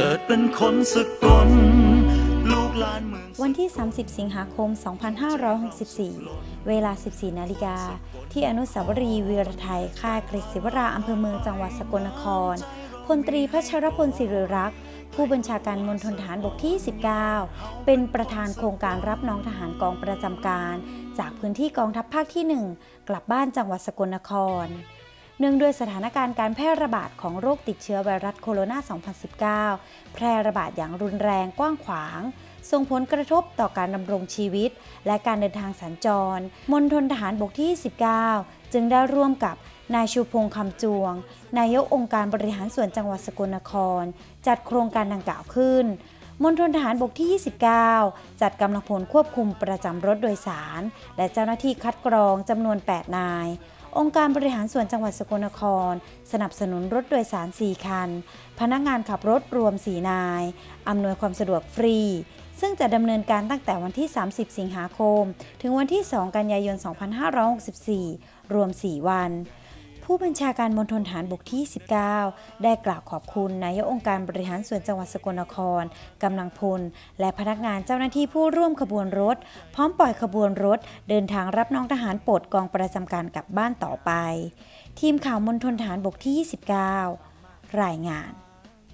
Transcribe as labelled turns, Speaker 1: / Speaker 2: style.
Speaker 1: เกิดเป็นคนสกลลูกหลานเมือง
Speaker 2: วันที่ 30 สิงหาคม 2564 เวลา 14 นาฬิกา ที่อนุสาวรีย์วีรไทย ค่ายกฤษศิวราอำเภอเมืองจังหวัดสกลนคร พลตรีพัชรพลศิริรักษ์ผู้บัญชาการมณฑลฐานบกที่ 19 เป็นประธานโครงการรับน้องทหารกองประจำการ จากพื้นที่กองทัพภาคที่ 1 กลับบ้านจังหวัดสกลนคร เนื่องด้วยสถานการณ์การแพร่ระบาดของโรคติดเชื้อไวรัสโคโรนา 2019 แพร่ระบาดอย่างรุนแรงกว้างขวาง ส่งผลกระทบต่อการดำรงชีวิต และการเดินทางสัญจร มณฑลทหารบกที่ 19 จึงได้ร่วมกับนายชูพงษ์คำจวง นายกองค์การบริหารส่วนจังหวัดสกลนคร จัดโครงการดังกล่าวขึ้นมณฑลทหารบกที่ 29 จัดกำลังพลควบคุมประจำรถโดยสาร และเจ้าหน้าที่คัดกรองจำนวน 8 นาย องค์การบริหารส่วนจังหวัดสกลนคร สนับสนุนรถโดยสาร 4 คัน พนักงานขับรถรวม 4 นาย อำนวยความสะดวกฟรี ซึ่งจะดำเนินการตั้งแต่วันที่ 30 สิงหาคม ถึงวันที่ 2 กันยายน 2564 รวม 4 วัน ผู้บัญชาการมณฑลฐานบกที่ 19 ได้กล่าวขอบคุณนายกองค์การบริหารส่วนจังหวัดสกลนคร กำลังพล และพนักงานเจ้าหน้าที่ผู้ร่วมขบวนรถ พร้อมปล่อยขบวนรถ เดินทางรับน้องทหารปลดกองประจำการกลับบ้านต่อไป ทีมข่าวมณฑลฐานบกที่ 29 รายงาน